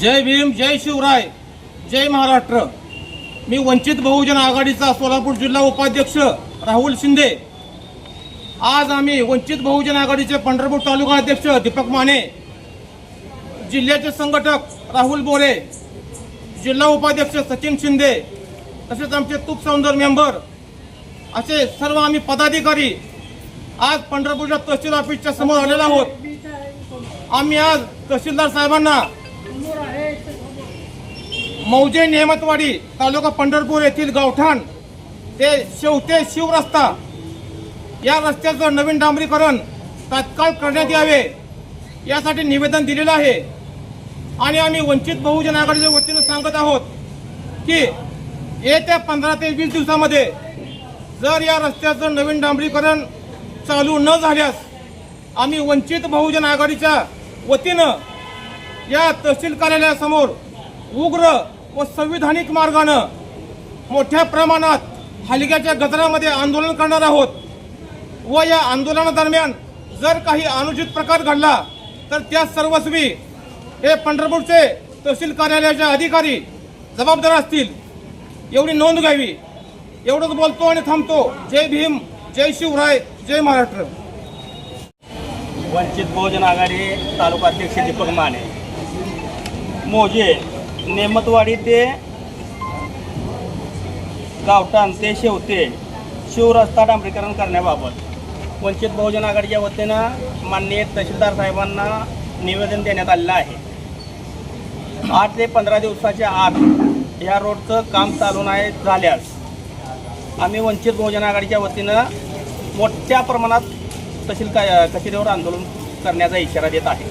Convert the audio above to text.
जय भीम जय शिवराय जय महाराष्ट्र. मी वंचित बहुजन आघाडीचा सोलापूर जिल्हा उपाध्यक्ष राहुल शिंदे. आज आम्ही वंचित बहुजन आघाडीचे पंढरपूर तालुका अध्यक्ष दीपक माने जिल्ह्याचे संघटक राहुल बोरे जिल्हा उपाध्यक्ष सचिन शिंदे तसेच आमचे तूप सौंदर मेंबर असे सर्व आम्ही पदाधिकारी आज पंढरपूरच्या तहसील ऑफिसच्या समोर आलेलो आहोत. आम्ही आज तहसीलदार साहेबांना मौजे नेमतवाडी तालुका पंढरपूर येथील गावठाण ते शेवते शिव रस्ता. या रस्त्याचं नवीन डांबरीकरण तात्काळ करण्यात यावे यासाठी निवेदन दिलेलं आहे. आणि आम्ही वंचित बहुजन आघाडीच्या वतीनं सांगत आहोत की येत्या पंधरा ते वीस दिवसामध्ये जर या रस्त्याचं नवीन डांबरीकरण चालू न झाल्यास आम्ही वंचित बहुजन आघाडीच्या वतीनं या तहसील कार्यालयासमोर उग्र व संविधानिक मार्गानं मोठ्या प्रमाणात हलक्याच्या गजरामध्ये आंदोलन करणार आहोत. व या आंदोलनादरम्यान जर काही अनुचित प्रकार घडला तर त्या सर्वस्वी हे पंढरपूरचे तहसील कार्यालयाचे अधिकारी जबाबदार असतील. एवढी नोंद घ्यावी. एवढंच बोलतो आणि थांबतो. जय भीम जय शिवराय जय महाराष्ट्र. वंचित बहुजन आघाडी तालुका अध्यक्ष दीपक माने. मोजे नेमतवाडी ते गावठाण ते शेवते. शिवरस्ता डांबरीकरण करण्याबाबत. वंचित बहुजन आघाडीच्या वतीनं माननीय तहसीलदार साहेबांना निवेदन देण्यात आलेलं आहे. आठ ते पंधरा दिवसाच्या आत या रोडचं काम चालू नाही झाल्यास आम्ही वंचित बहुजन आघाडीच्या वतीनं मोठ्या प्रमाणात तहसील का कचेरीवर आंदोलन करण्याचा इशारा देत आहे.